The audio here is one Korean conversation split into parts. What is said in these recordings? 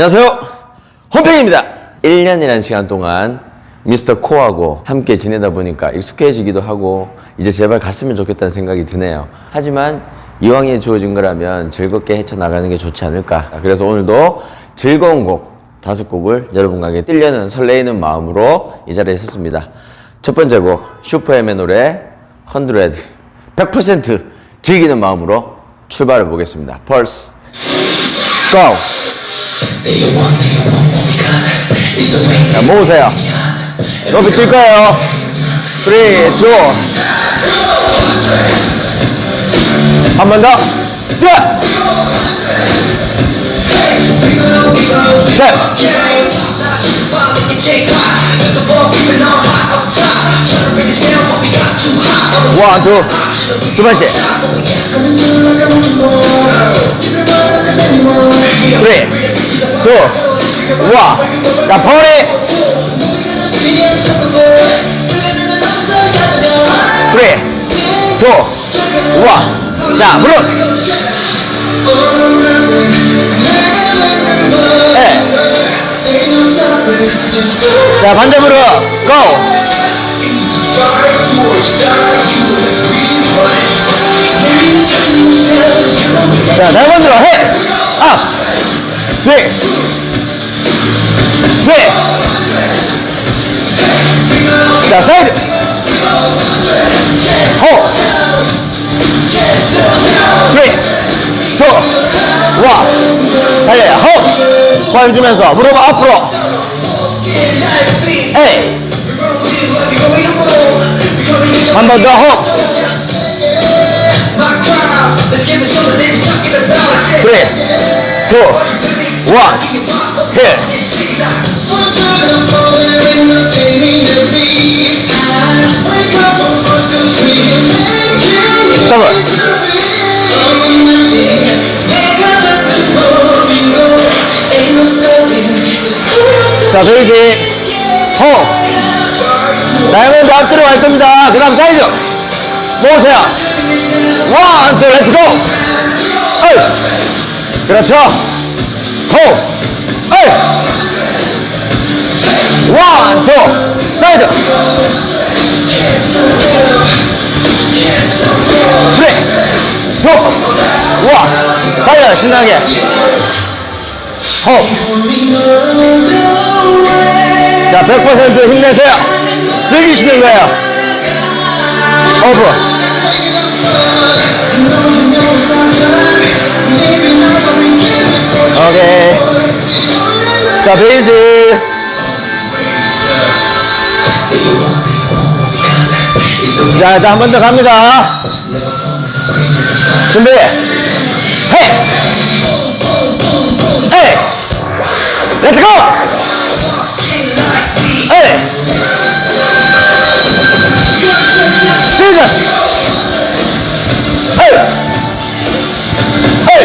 안녕하세요. 홈팽입니다. 1년이라는 시간 동안 미스터 코하고 함께 지내다 보니까 익숙해지기도 하고 이제 제발 갔으면 좋겠다는 생각이 드네요. 하지만 이왕에 주어진 거라면 즐겁게 헤쳐나가는 게 좋지 않을까. 그래서 오늘도 즐거운 곡 다섯 곡을 여러분과 함께 뛰려는 설레이는 마음으로 이 자리에 섰습니다. 첫 번째 곡 슈퍼엠의 노래 100 100% 즐기는 마음으로 출발해 보겠습니다. 펄스 고! 자, 모으세요. 높이 뛸 거예요. 3, 2, 한번 더. 뛰어! 셋! 원, 투. 두 번째. 3, 2, 1. 자, 퍼리. 3, 2, 1. 자, 무릎. 네. 자, 반대 무릎. 고! 자, 네 번째로 해! 업! 뒤! 뒤! 자, 사이드! 호! 와! 달려요, 호! 호흡 주면서 무릎 앞으로! 에이! 한번더 two, one, on. 자, 베이지. 호. 다이아몬드 앞뒤로 갈 겁니다. 그 다음 사이드. 모으세요. 원, 투, 렛츠 고. 어이. 그렇죠. 호. 원. 달려, 신나게. 호. 자, 100% 힘내세요. 즐기시는 거예요. 오브. 오케이. 자, 베이지. 자, 일단 한 번 더 갑니다. 준비. 헤이! 헤이! 렛츠 고! 헤이! 시즌! 헤이! 헤이!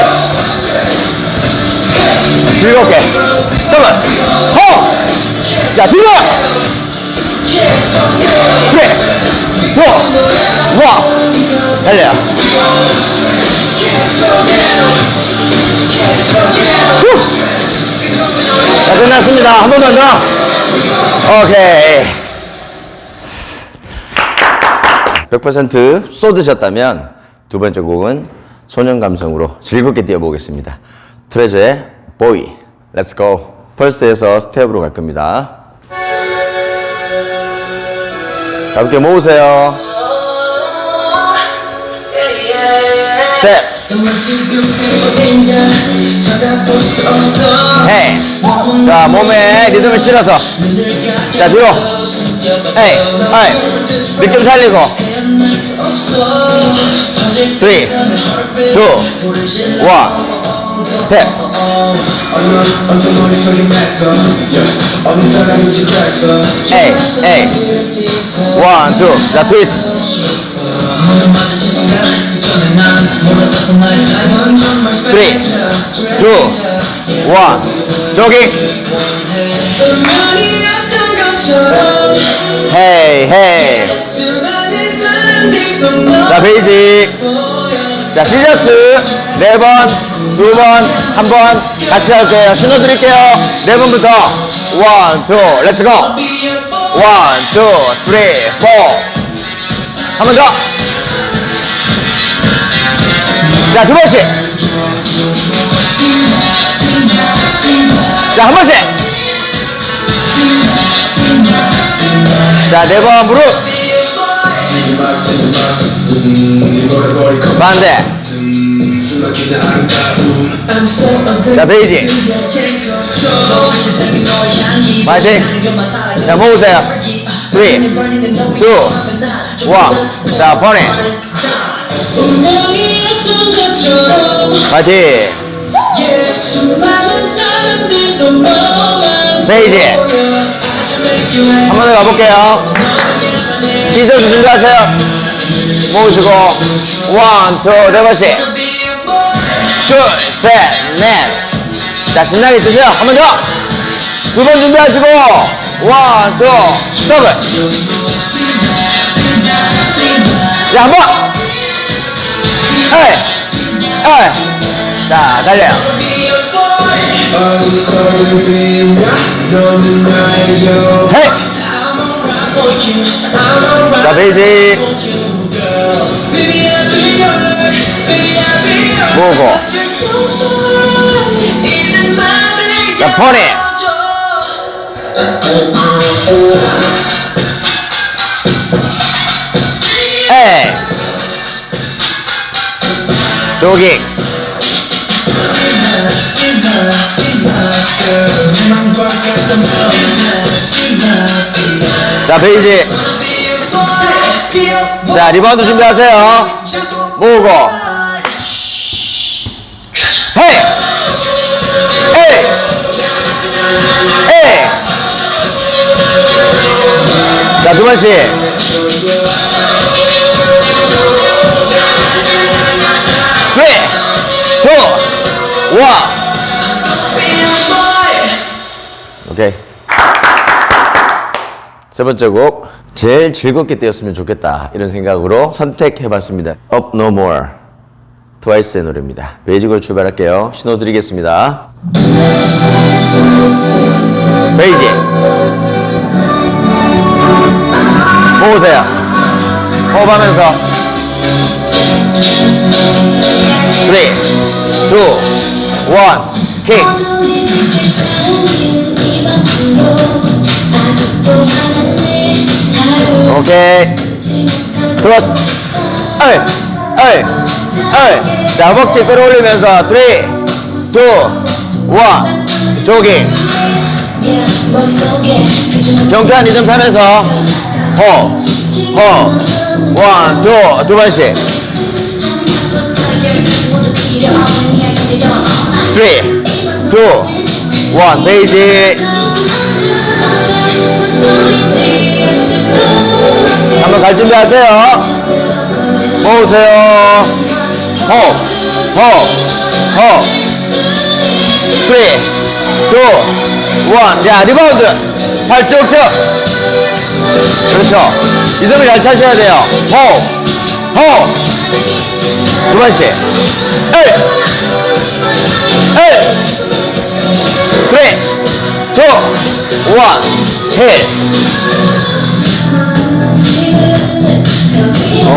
즐겁게. 잠깐만. 호! 자, 뒤로! 그래! 또! 와! 달려요. 후! 자, 끝났습니다. 한 번만 더. 오케이. 100% 쏟으셨다면 두 번째 곡은 소년 감성으로 즐겁게 뛰어보겠습니다. 트레저의 보이. 렛츠 고. 펄스에서 스텝으로 갈 겁니다. 가볍게 모으세요. 스텝. 헤이. 자, 몸에 리듬을 실어서. 자, 뒤로. 헤이. 헤이. 리듬 살리고. 3, 2, 1. 스텝. 어떤 머릿속에 마스 터 어느 사람인지 결서 에이, 에이. 원, 투. 자, 트위스트. 쓰리, 투, 원. 조깅. 헤이. 자, 베이직. 자, 시저스. 네 번. 두 번, 한 번 같이 할게요. 신호 드릴게요. 네 번부터 원, 투, 렛츠 고. 원, 투, 쓰리, 포. 한번 더. 자, 두 번씩. 자, 한 번씩. 자, 네 번 무릎. 반대. 자, 베이지. 파이팅. 자, 모으세요. 3, 2, 1. 자, 버닝. 파이팅. 손만 베이지. 한번 더 가볼게요. 시저 준비하세요. 모으시고, 원, 투, 네 번씩. 둘, 셋, 넷. 자, 신나게 뜨세요. 한 번 더. 두 번 준비하시고, 원, 투, 더블. 자, 한 번. 에이, 에이. 자, 달려요. 헤이. 자, 베이지. girl Baby I'll 조깅. 자, 베이지. 자, 리바운드 준비하세요. 모으고. 헤이! 에이! 에이! 자, 두 번씩. Three, two, one. 오케이. 세 번째 곡. 제일 즐겁게 뛰었으면 좋겠다. 이런 생각으로 선택해봤습니다. Up No More. 트와이스의 노래입니다. 베이직으로 출발할게요. 신호 드리겠습니다. 베이직. 모으세요. 호흡하면서. 3, 2, 1, 킥. 오케이. 있어 어이, 어이, 어이. 자, 허벅지 끌어올리면서 3, 2, 1. 조깅. 경쾌한 리듬 타면서 호, 호, 원, 투, 두 번씩. 3, 2, 1. 베이지. 어제부터 잊을 수도 한번 갈 준비하세요. 모으세요. 호, 호, 호. 3, 2, 1. 자, 리바운드. 팔 쭉쭉. 그렇죠. 리듬을 잘 타셔야 돼요. 호, 호. 두 번씩. 에이, 에이. 3, 2, 1. 힐.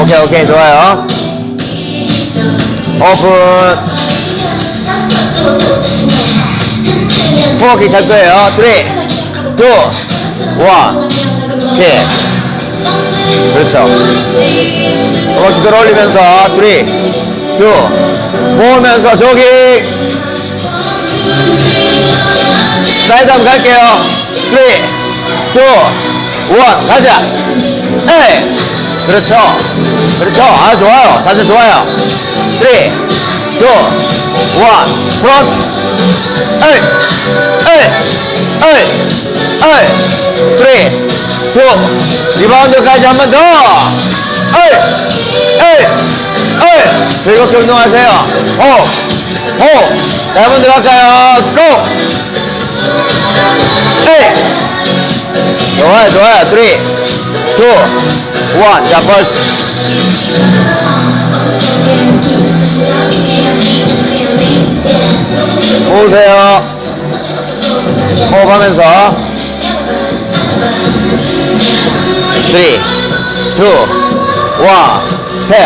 오케이, 오케이. 좋아요. 오픈. 호흡이 잘 거예요. 3, 2, 1. 힐. 그렇죠. 허벅지 들어올리면서 3, 2, 모으면서 조깅. 사이드 한번 갈게요. 3, 2, 1. 가자. 에이. 그렇죠. 그렇죠. 아, 좋아요. 자세 좋아요. 3, 2, 1. 크로스. 에이. 에이. 에이. 에이. 3, 2. 리바운드까지 한 번 더. 에이. 에이. 에이. 즐겁게 운동하세요. 호. 호. 자, 한번 들어갈까요? 고! 에이. 좋아요, 좋아요. 3, 2, 1. 자, 벌스. 모으세요. 호흡하면서 3, 2, 1, 스텝.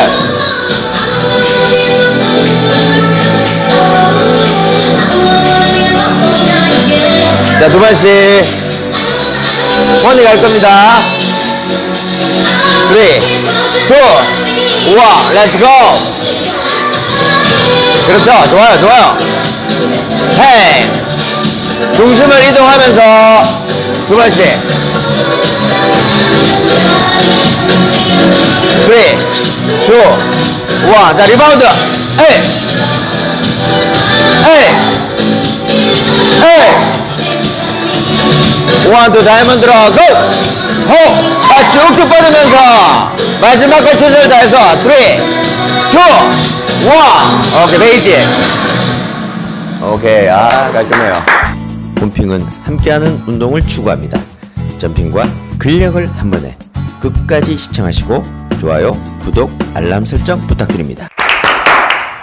자, 두 번씩. 원이 갈 겁니다. 3, 2, 1, 렛츠 고! 그렇죠. 좋아요, 좋아요. 헤이! 중심을 이동하면서 두 번씩. 3, 2, 1. 자, 리바운드. 에이! 에이! 에이! 원투 다이아몬드로 고! 호! 자, 쭉쭉 뻗으면서 마지막까지 최선을 다해서 3, 2, 1. 오케이, 베이지. 오케이, 아, 깔끔해요. 홈핑은 함께하는 운동을 추구합니다. 점핑과 근력을 한 번에 끝까지 시청하시고 좋아요, 구독, 알람 설정 부탁드립니다.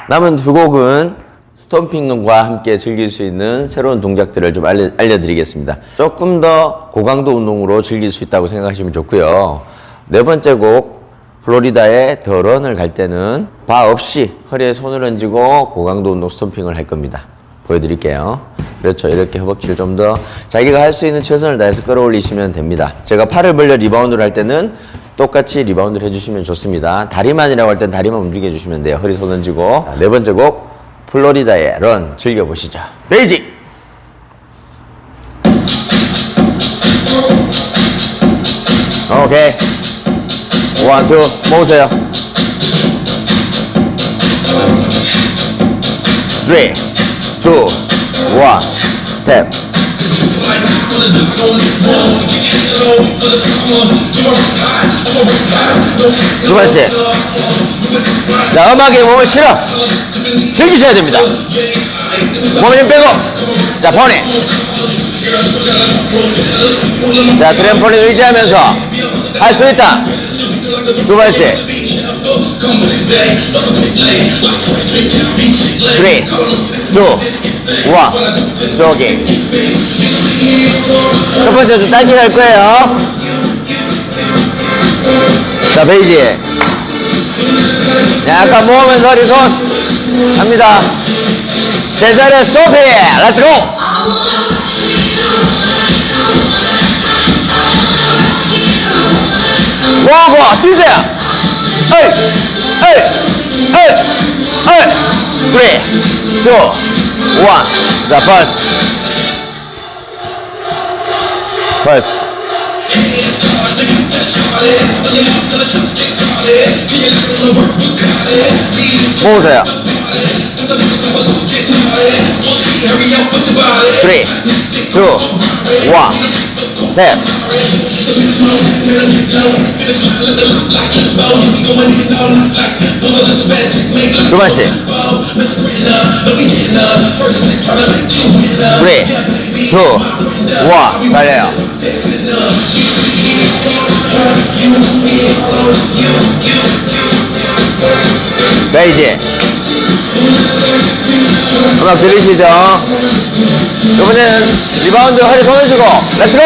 남은 두 곡은 스톰핑과 함께 즐길 수 있는 새로운 동작들을 좀 알려, 알려드리겠습니다. 조금 더 고강도 운동으로 즐길 수 있다고 생각하시면 좋고요. 네 번째 곡 플로리다의 더 런을 갈 때는 바 없이 허리에 손을 얹고 고강도 운동 스톰핑을 할 겁니다. 보여드릴게요. 그렇죠. 이렇게 허벅지를 좀 더 자기가 할 수 있는 최선을 다해서 끌어올리시면 됩니다. 제가 팔을 벌려 리바운드를 할 때는 똑같이 리바운드를 해주시면 좋습니다. 다리만이라고 할 땐 다리만 움직여 주시면 돼요. 허리 손. 자, 네 번째 곡 플로리다의 런 즐겨보시죠. 베이직! 오케이. 원, 투, 모으세요. 쓰리, 투, 원, 스텝. 두 번째. 자, 음악에 몸을 실어. 즐기셔야 됩니다. 몸을 힘 빼고. 자, 포니. 자, 트램폴린 의지하면서 할 수 있다. 두 번씩. 3, 2, 1, 조깅. 첫 번째 좀 짧게 갈 거예요. 자, 베이지. 약간 모으면서 허리 손. 갑니다. 제자리에 소피. 렛츠고! 모으고, 뛰세요. 에이, 에이, 에이, 에이. 3, 2, 1. 자, 펄스. 펄스. 모으세요. 3, 2, 1, 셋. 두 번씩. 3, 2, 1, 달려요. 베이지. 음악 들리시죠? 이번에는 리바운드 허리 손을 주고, 렛츠고!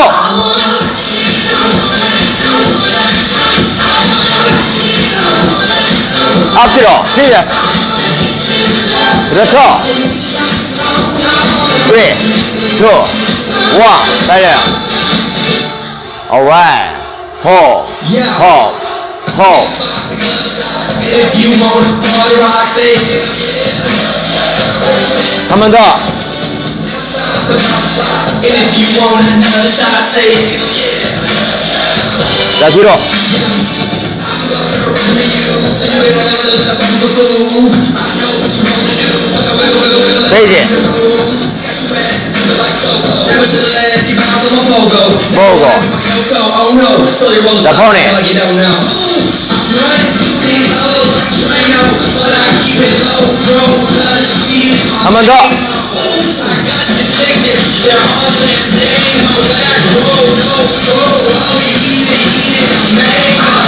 앞뒤로, 시작! 그렇죠! 3, 2, 1, 달려요. alright. 호, 호, 호. If you wanna party rock, say 한번 더. If you want another shot, say 자, 뒤로. Oh slowly roll 자, 포니. Like you don't know. Run through these hoes, drain out, but I keep it low, bro. Cause she's my 한번 더.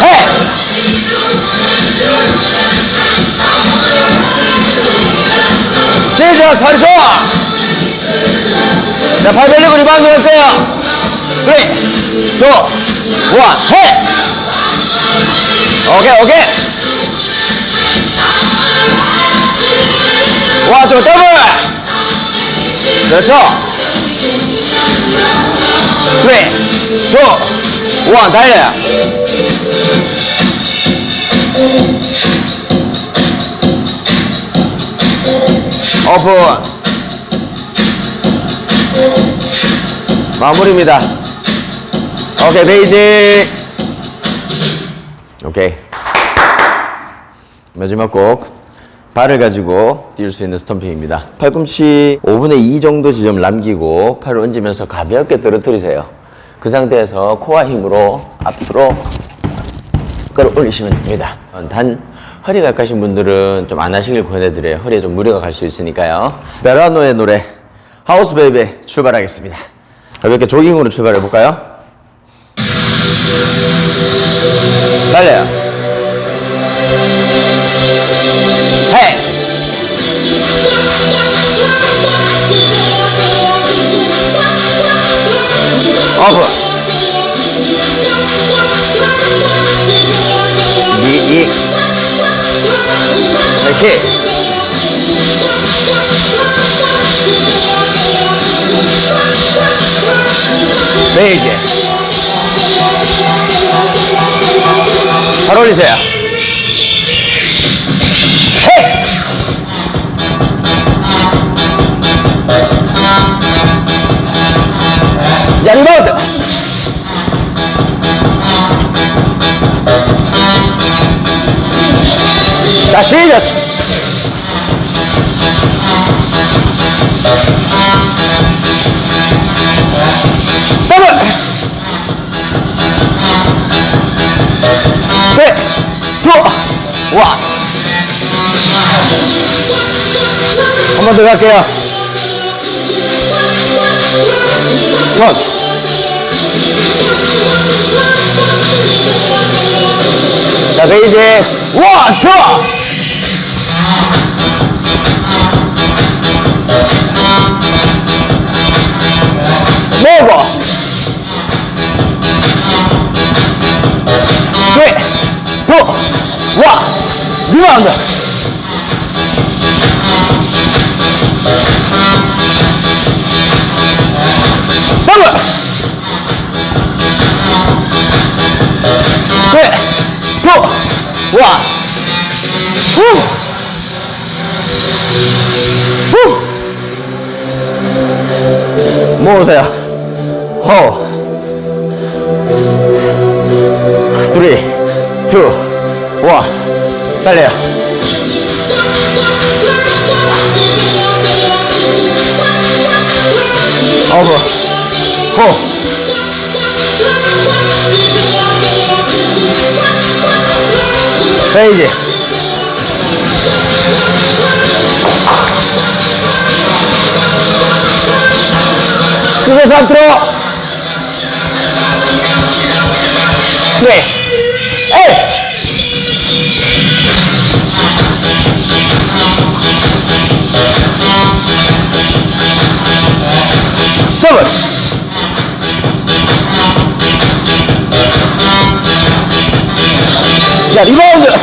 Oh. 해! 리바운드 다리 좋아 자발 벌리고 리바운드 할 거야 3 2 1 해! 오케이 오케이 와, 또 더블! 그렇죠. 3, 2, 1, 달려요. 오픈. 마무리입니다. 오케이, 베이지. 오케이. 마지막 곡 발을 가지고 뛸 수 있는 스톰핑입니다. 팔꿈치 5분의 2 정도 지점 남기고 팔을 얹으면서 가볍게 떨어뜨리세요. 그 상태에서 코어 힘으로 앞으로 끌어 올리시면 됩니다. 단 허리가 약하신 분들은 좀 안 하시길 권해드려요. 허리에 좀 무리가 갈 수 있으니까요. 베라노의 노래 하우스 베이베 출발하겠습니다. 가볍게 조깅으로 출발해 볼까요? 달려요. 헤이! 오픈! 이, 이, 이렇게. 올리세요. 헤이! 야, 리바운드! 자, 시작! 와! 한 번 더 갈게요. 손. 자, 베이지. 원, 투! 모고. 쓰리, 투, 와! 밀어간다! 더블! 네! 고! 와! 후! 모으세요. 호. 3, 2, 와 빨래야. 어버 호. 페이지. 그것서 앞으로. 네. 에이! Giờ dạ, đi vô nữa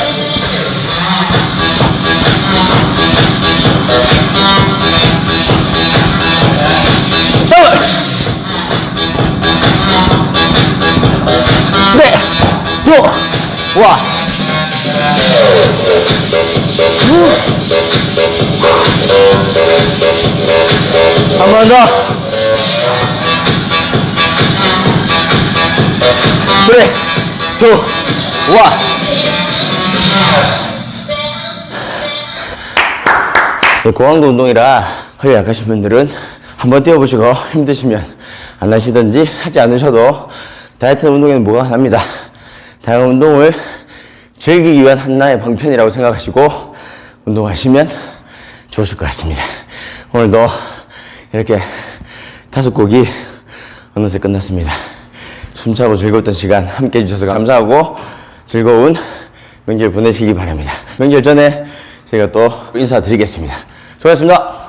Lẹ Độ Wow Cảm ơn rồi. 3, 2, 1. 고강도 운동이라 허리 약하신 분들은 한번 뛰어보시고 힘드시면 안 하시든지 하지 않으셔도 다이어트 운동에는 뭐가 납니다. 다양한 운동을 즐기기 위한 한나의 방편이라고 생각하시고 운동하시면 좋으실 것 같습니다. 오늘도 이렇게 다섯 곡이 어느새 끝났습니다. 숨차고 즐거웠던 시간 함께 해주셔서 감사하고 즐거운 명절 보내시기 바랍니다. 명절 전에 제가 또 인사드리겠습니다. 수고하셨습니다.